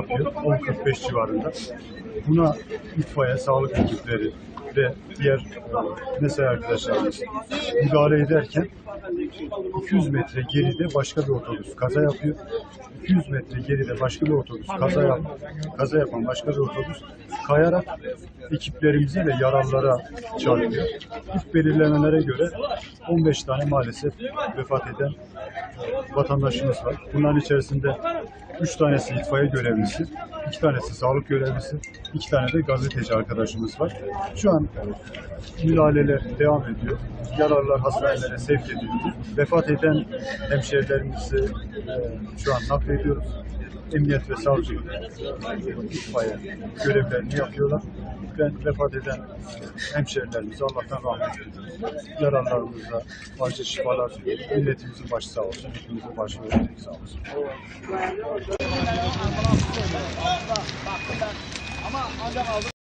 yapıyor. 10.45 civarında. Buna itfaiye, sağlık ekipleri ve diğer mesai arkadaşlarımız müdahale ederken 200 metre geride başka bir otobüs kaza yapıyor. 200 metre geride başka bir otobüs kaza yap kaza yapan başka bir otobüs kayarak ekiplerimize ve yaralılara çarpıyor. İlk belirlemelere göre 15 tane maalesef vefat eden vatandaşımız var. Bunların içerisinde 3 tanesi itfaiye görevlisi, 2 tanesi sağlık görevlisi, 2 tane de gazeteci arkadaşımız var. Şu an müdahaleler devam ediyor. Yaralılar hastanelere sevk edildi. Vefat eden hemşehrilerimizi e, şu an naklediyoruz. Emniyet ve savcı itfaiye görevlerini yapıyorlar. Ben vefat eden hemşehrilerimize Allah'tan rahmet diliyorum. Yaralılarımıza acil şifalar diliyorum. Milletimizin başı sağ olsun. Hepimizin başı sağ olsun. Ama ancak.